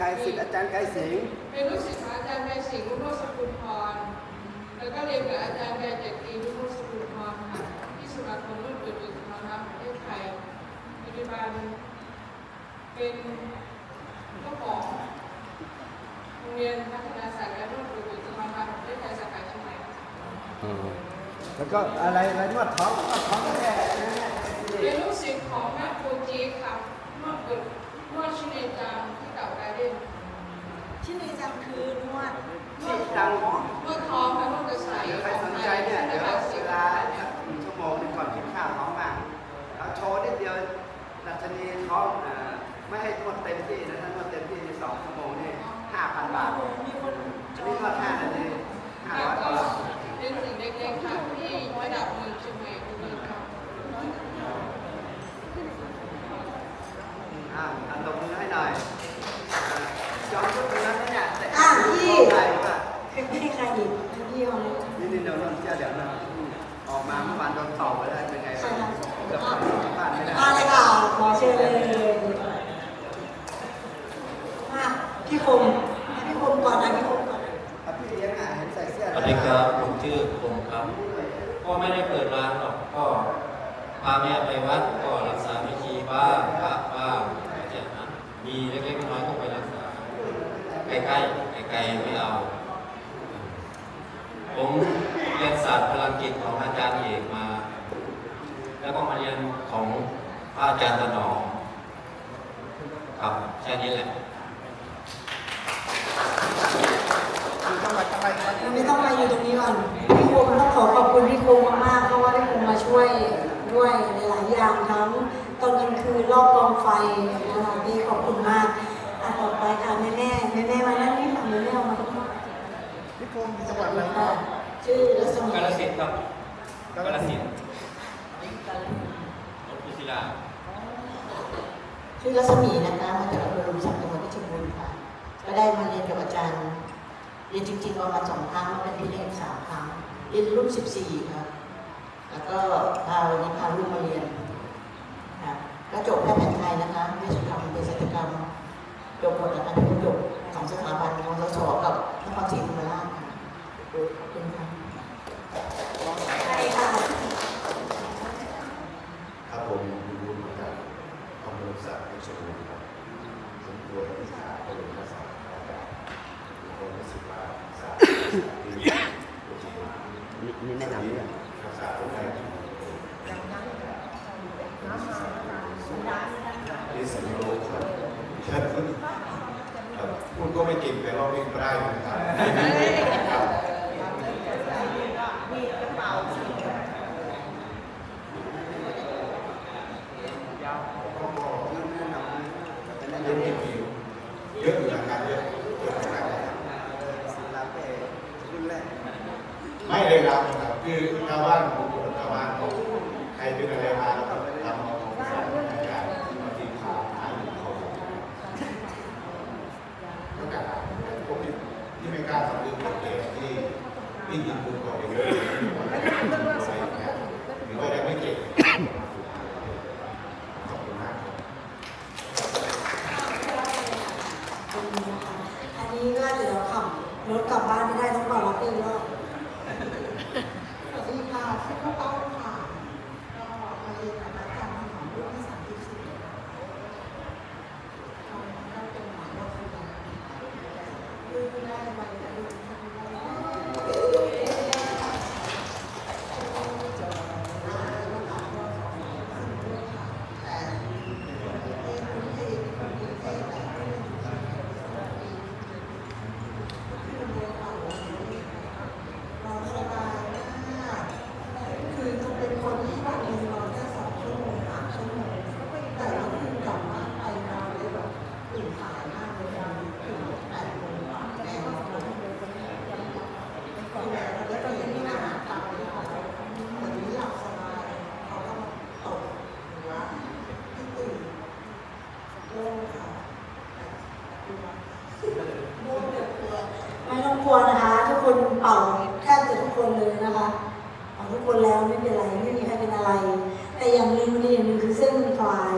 สิทธิ์ใครสิทธิ์อาจารย์ไกรสิงห์เป็นลูกศิษย์ของอาจารย์ไกรสิงห์รุ่งโรจน์สกุลพร แล้วก็เรียนกับอาจารย์ไกรเจตรีรุ่งโรจน์สกุลพรค่ะที่สมาคมนวดปวดหัวทอนเท้าประเทศไทยปัจจุบันเป็นเจ้าของโรงเรียนพัฒนาศาสตร์และนวดปวดหัวทอนเท้าประเทศไทยสาขาเชียงใหม่แล้วก็อะไรอะไรนวดท้องนวดท้องก็ได้นะเป็นลูกศิษย์ของแม่ครูจี๊ดค่ะนวดกุดนวดชินเนจามที่เก่าการเด้น ชื่อในจำคือนวดที่ตังนวดท้องค่ะนวดกระใสเดี๋ยวใครสนใจเนี่ยเดี๋ยวเวลาสักหนึ่งชั่วโมงหนึงก่อนกินข้าวท้องมากเราโชว์นิดเดียวดัชนีท้องอ่าไม่ให้นวดเต็มที่นะถ้านวดเต็มที่ในสองชั่วโมงนี่ห้าพันบาท มีคน อันนี้นวดห้านาทีห้า แล้ว ร้อย ก็ บาท เป็นสิ่งเล็กๆค่ะที่ระดับเมืองเชียงใหม่ทุกคนค่ะ อ่าอันตบมือให้หน่อยอ่าจอมยุทธนั้นเนี่ยแต่ อะพี่ ใครป่ะ คือพี่ใครอีกพี่เอาเลย นี่นี่เดี๋ยวเราเชื่อเดี๋ยวนะออกมาเมื่อวานโดนตอบไปแล้วเป็นไงบ้างเกือบไปบ้านไม่ได้ มาเลยค่ะขอเชิญเลยมาพี่คมให้พี่คมก่อนนะพี่คมก่อน อะพี่เลี้ยงอะเห็นใส่เสื้อ สวัสดีครับผมชื่อคมครับ ก็ไม่ได้เปิดร้านหรอก ก็ พาแม่ไปวัดก็รักษาพิธีบ้างพระบ้างอะไรอย่างนั้นมีเล็กๆน้อยๆก็ไปรักษาใกล้ๆไกลๆไม่เอาผมเรียนศาสตร์พลังจิตของอาจารย์เอกมา แล้วก็มาเรียนของพระอาจารย์ถนอมครับแค่นี้แหละมันไม่ต้องไปอยู่ตรงนี้ก่อน ด้วยหลายๆอย่างทั้งตอนกลางคืนรอบกองไฟนะคะพี่ขอบคุณมากอะต่อไปค่ะแม่แม่แม่แม่ๆมานั่งนี่ค่ะแม่แม่เอามาทุกคนพี่คมจังหวัดอะไรครับชื่อรัศมีกาลสินธุ์ครับกาลสินธุ์รถพุศิลาชื่อรัศมีนะคะมาจากอำเภอลุมศักดิ์จังหวัดเพชรบูรณ์ค่ะก็ได้มาเรียนกับอาจารย์เรียนจริงๆประมาณสองครั้งแล้วก็ได้เรียนสามครั้งเรียนรุ่นสิบสี่ค่ะ แล้วก็พาวันนี้พาลูกมาเรียนค่ะก็จบแพทย์แผนไทยนะคะเวชกรรมเภสัชกรรมจบหมดนะคะจบสองสถาบันมสสอบนครศรีธรรมราชค่ะขอบคุณค่ะ ใช่ค่ะ ครับผมคุณบุญมาจากอำเภอสักเพชรบูรณ์ครับสมควรที่ขาก็เป็นภาษาอาจารย์มีความรู้สึกว่าศาสตร์ที่จริง นี่แนะนำเนี่ย ภาษาคนไทยที่สัญโลกครับครับพูดก็ ไม่เก่งแต่เราเล่นก็ได้เหมือนกันบ แนะนำ เยอะอยู่เยอะอยู่นะครับเยอะเยอะนะครับ ศิลาเป้รุ่นแรก ไม่เลยครับนะครับคือชาวบ้านผมอยู่กับชาวบ้านเขาใครเป็นอะไรมาแล้วก็ทำเอาของสารอาจารย์บางทีเขาหายเขาแล้วกันพวกที่ที่ไม่กล้าทำเรื่องเก๋ที่ที่ยิงปืนก่อนเองเลยหรือว่ายังไม่เก่งขอบคุณมากครับ อันนี้ก็เดี๋ยวขับรถ กลับบ้านไม่ได้ต้องมารับเองรอบสวัสดีค่ะชื่อข้าเต้มค่ะก็มาเรียนกับอาจารย์ของรุ่นที่สามที่สี่ก็เป็นหมอโรคสุนัขคือได้มาเรียนรู้นอนสบายมาก คือจะเป็นคนที่บางทีนอนแค่สองชั่วโมงสามชั่วโมงแต่เราคือกลับบ้านไปนอนเลยแบบตื่นสายมากเลยนอนตื่นแปดโมงกว่าแม่ก็ปลุก ไม่ต้องกลัวนะคะ ทุกคนเป่าแทบจะทุกคนเลยนะคะเป่าทุกคนแล้วไม่เป็นไรไม่มีใครเป็นอะไร แต่อย่างหนึ่งดีอย่างหนึ่งคือเส้นมันคลาย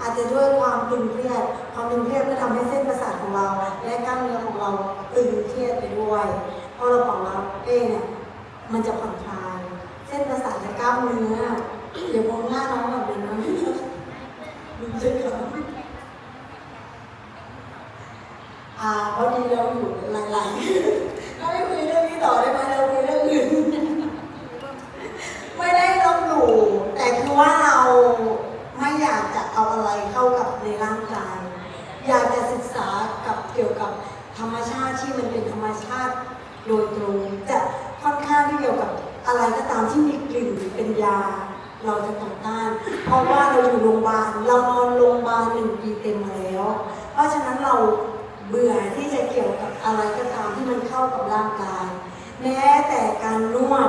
อาจจะด้วยความตึงเครียด ความตึงเครียดก็ทำให้เส้นประสาทของเรา และกล้ามเนื้อของเราตึงเครียดไปด้วยพอเราเป่าแล้วเอ้เนี่ยมันจะผ่อนคลาย เส้นประสาทและกล้ามเนื้อเดี๋ยวมองหน้าน้องแบบนี้นะดูใช่ไหมอ่าพอดีเราอยู่หลายๆเราไม่คุยเรื่องนี้ต่อได้ไหมเราคุยเรื่องอื่น ไม่ได้ลบหลู่แต่คือว่าเราไม่ อยากจะเอาอะไรเข้ากับในร่างกาย อยากจะศึกษากับเกี่ยวกับธรรมชาติที่มันเป็นธรรมชาติโดยตรงจะค่อนข้างที่เกี่ยวกับอะไรก็ตามที่มีกลิ่นเป็นยา เราจะต่อต้าน เพราะว่าเราอยู่โรงพยาบาลเรานอนโรงพยาบาลหนึ่งปีเต็มมาแล้ว เพราะฉะนั้นเราเบื่อที่จะเกี่ยวกับอะไรก็ตามที่มันเข้ากับร่างกาย แม้แต่การนวด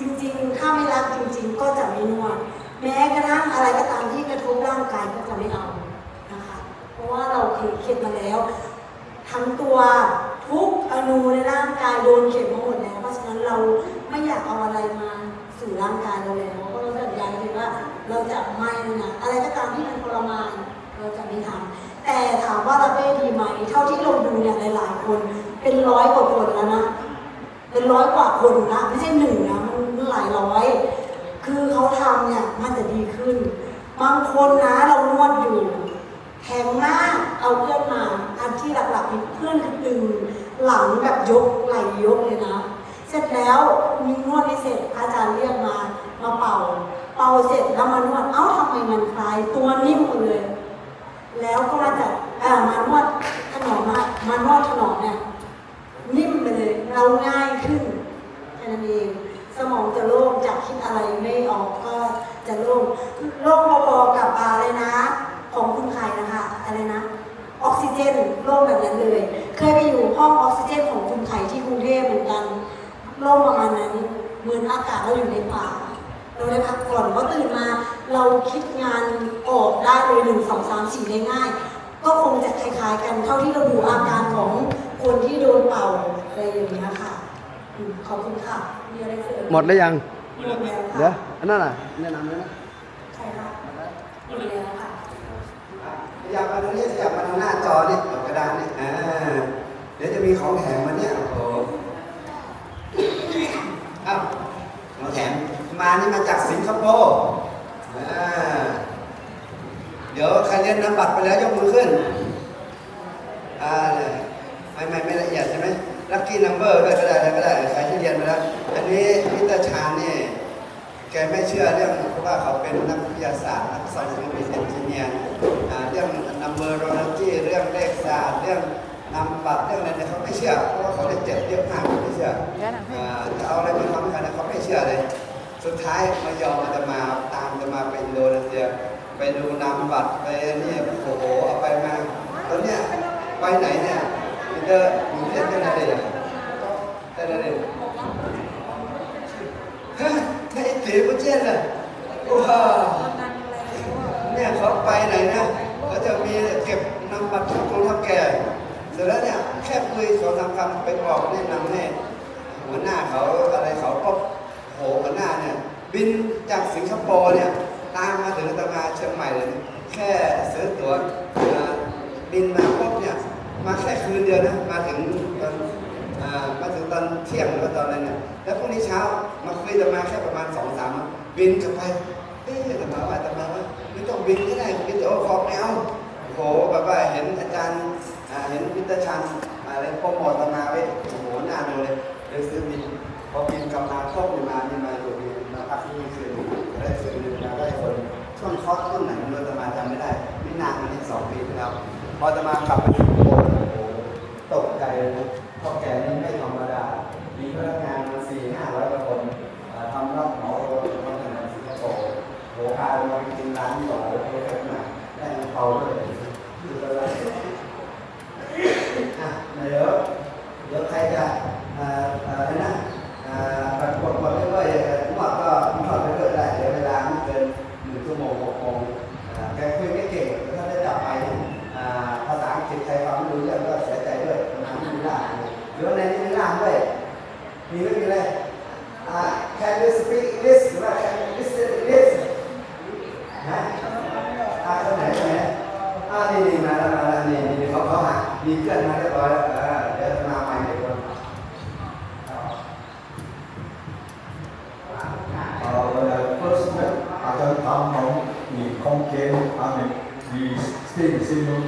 จริงๆ ถ้าไม่รักจริง ๆ ก็จะไม่นวด แม้กระทั่งอะไรก็ตามที่กระทบร่างกายก็จะไม่เอานะคะ เพราะว่าเราเคยเข็ดมาแล้ว ทั้งตัวทุกอนูในร่างกายโดนเข็มมาหมดแล้ว เพราะฉะนั้นเราไม่อยากเอาอะไรมาสู่ร่างกายเราแล้วเพราะเราสัญญาเลยว่าเราจะไม่นะอะไรก็ตามที่มันทรมานเราจะไม่ทำแต่ถามว่าเราเป้ดีไหม เท่าที่เราดูเนี่ยหลายๆคน เป็นร้อยกว่าคนแล้วนะ เป็นร้อยกว่าคนนะไม่ใช่หนึ่งนะมันหลายร้อย คือเขาทำเนี่ยมันจะดีขึ้น บางคนนะเรานวดอยู่แข็งมากเอาเพื่อนมาอันที่หลักๆมีเพื่อนคือตึงหลังแบบยกไหล่ยกเลยนะ เสร็จแล้วมีนวดไม่เสร็จอาจารย์เรียกมา มาเป่า เป่าเสร็จแล้วมานวดเอ้าทำไมมันคลายตัวนิ่มหมดเลย แล้วก็มาจัดเอ่อมานวดถนอมอะมานวดถนอมเนี่ยนิ่มไปเลยเราง่ายขึ้นแค่นั้นเอง องจะโล่งจากคิดอะไรไม่ออกก็จะโล่งโล่งพอๆกับอะไรนะ ของคุณไข่นะคะอะไรนะ ออกซิเจนโล่งแบบนั้นเลย เคยไปอยู่ห้องออกซิเจนของคุณไข่ที่กรุงเทพเหมือนกันโล่งประมาณนั้นเหมือนอากาศเราอยู่ในป่าเราได้พักผ่อนเพราะตื่นมา เราคิดงานออกได้เลยหนึ่งสองสามสี่ได้ง่าย ก็คงจะคล้ายๆกันเท่าที่เราดูอาการของคนที่โดนเป่าอะไรอย่างเงี้ยค่ะ ขอบคุณค่ะมีอะไรเสริมหมดแล้วยังหมดแล้วเดี๋ยวค่ะอันนั้นน่ะแนะนำเลยนะใช่ค่ะหมดแล้วค่ะขยับมาตรงนี้ขยับมาทางหน้าจอนี่เอากระดานนี่อ่าเดี๋ยวจะมีของแถมมาเนี่ยโอ้โหอ้าวของแถมมานี่มาจากสิงคโปร์อ่าเดี๋ยวใครเรียนนำบัตรไปแล้วยกมือขึ้นอ่าเนี่ยไม่ไม่ไม่ละเอียดใช่ไหม ลัคกี้นัมเบอร์ด้วยก็ได้อะไรก็ได้ใครที่เรียนมาแล้ว อันนี้มิตอร์ชาญนี่แกไม่เชื่อเรื่องเพราะว่าเขาเป็นนักวิทยาศาสตร์นักสอนเป็นเอนจิเนียร์เรื่องนัมเบอร์โรนจี้เรื่องเลขศาสตร์เรื่องนำบัตรเรื่องอะไรเนี่ยเขาไม่เชื่อ เพราะว่าเขาได้เจ็บเยอะมากเขาไม่เชื่อจะเอาอะไรมาทำให้เขาเนี่ยเขาไม่เชื่อเลย สุดท้ายมายอมมาจะมาตามจะมาไปอินโดนเซียไปดูนำบัตรไปนี่โอ้โหเอาไปมาตอนเนี้ยไปไหนเนี่ย มีเดอร์มีเดอร์เจ้าหน้าที่อะเจ้าหน้าที่ฮะไอ้ตีกุเจนเลยว้าวเนี่ยเขาไปไหนนะเขาจะมีเก็บนำบัตรของคนท่าแก่เสร็จแล้วเนี่ยแค่คุยสองสามคำไปบอกแนะนำให้หัวหน้าเขาอะไรเขาก็โหหัวหน้าเนี่ยบินจากสิงคโปร์เนี่ยตามมาถึงตมาเชียงใหม่เลยแค่ซื้อตั๋วบินมาปุ๊บเนี่ย มาแค่คืนเดียวนะ มาถึงตอนมาถึงตอนเที่ยงหรือว่าตอนนั้นเนี่ยแล้วพรุ่งนี้เช้ามาคุยจะมาแค่ประมาณสองสามบินกลับไปเอ๊ะแต่มาว่าแต่มาว่าไม่ต้องบินก็ได้บินแต่โอ้ขอบไม่เอาโหแบบว่าเห็นอาจารย์เห็นพิตาชันอะไรโปรโมท เป่าเลยดูอะไรเดี๋ยวเดี๋ยวใครจะอ่าอ่านะอ่าประกวดมาเรื่อยๆทุกวันก็ทุกวันไปเรื่ยได้เดี๋ยวเวลาไม่เกินหนึ่งชั่วโมงหกโมงอ่าแกคุยไม่เก่งถ้าได้จับไปอ่าภาษาอังกฤษใครฟังไม่รู้เรื่องก็เสียใจด้วยน้ำได้เดี๋ยวในนี้มีล่ามด้วยมีไม่มีเลยอ่า can you speak English หรือว่า พื่อนมาเรียบร้อยแล้วเออเดี๋ยวมาใหม่เดี๋ยวก่อน Uh, when I first met Ajahn Tham Hong in Khon Kaen, I mean, we stayed in the same room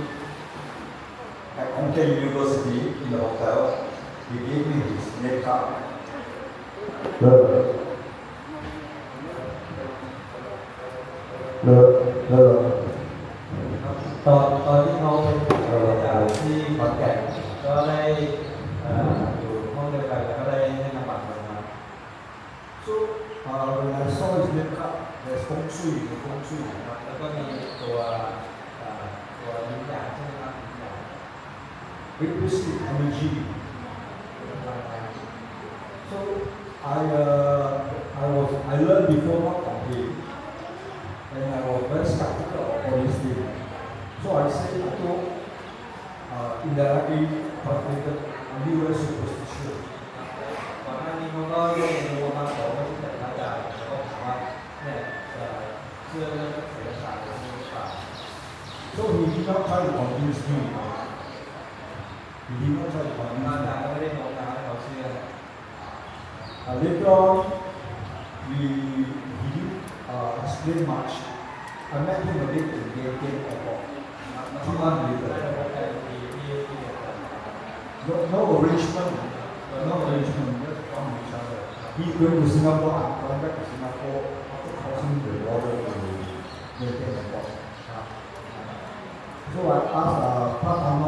at Khon Kaen University in the hotel. He gave me his name card. The, the, the, ตอนตอนที่ ก่นก็ได้เอ่ออยู่ห้องเดียวกันแล้วก็ได้ให้นำบัตรมา so uh, when I saw his name card, there's Feng Shui, the Feng Shui. นะครับแล้วก็มีตัวเอ่อตัวยิ้มหยางใช่ไหมครับยิ้มหยาง Requisite energy. So I uh, I was I learned before not from him, and I was very skeptical of all these things. So I said I told uh, indirectly परत एकदा No, arrangement. No arrangement. just from each other. He's going to Singapore. I'm going back to Singapore after crossing the border to the Game Airport. So I asked uh, Pat Tham